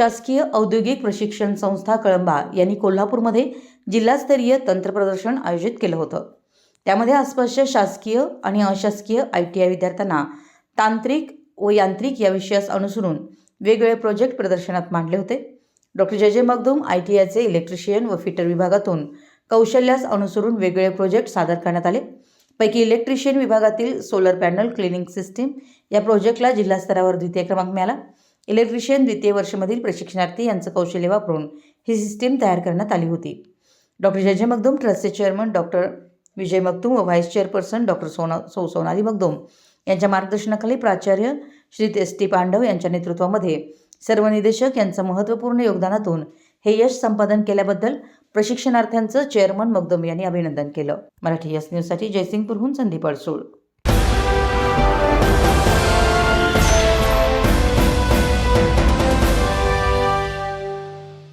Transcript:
शासकीय औद्योगिक प्रशिक्षण संस्था कळंबा यांनी कोल्हापूरमध्ये जिल्हास्तरीय तंत्रप्रदर्शन आयोजित केलं होतं. त्यामध्ये आसपासच्या शासकीय आणि अशासकीय आय टी आय विद्यार्थ्यांना तांत्रिक व यांत्रिक या विषयास अनुसरून वेगवेगळे प्रोजेक्ट प्रदर्शनात मांडले होते. Doctor Jay Jay Magdum I T आयचे इलेक्ट्रिशियन व फिटर विभागातून कौशल्यास अनुसरून वेगवेगळे प्रोजेक्ट सादर करण्यात आले. पैकी इलेक्ट्रिशियन विभागातील सोलर पॅनल क्लिनिंग सिस्टीम या प्रोजेक्टला जिल्हास्तरावर द्वितीय क्रमांक मिळाला. इलेक्ट्रिशियन द्वितीय वर्षमधील प्रशिक्षणार्थी यांचं कौशल्य वापरून ही सिस्टीम तयार करण्यात आली होती. डॉक्टर जजय जे मगदूम ट्रस्टचे चेअरमन डॉक्टर विजय मगदूम व व्हाईस चेअरपर्सन डॉक्टर सोना सौ सोनाली मगदूम यांच्या मार्गदर्शनाखाली प्राचार्य श्री एस टी पांडव यांच्या नेतृत्वामध्ये सर्व निदेशक यांचं महत्त्वपूर्ण योगदानातून हे यश संपादन केल्याबद्दल प्रशिक्षणार्थ्यांचं चेअरमन मगदूम यांनी अभिनंदन केलं. मराठी यस न्यूजसाठी जयसिंगपूरहून संदीप अडसूळ.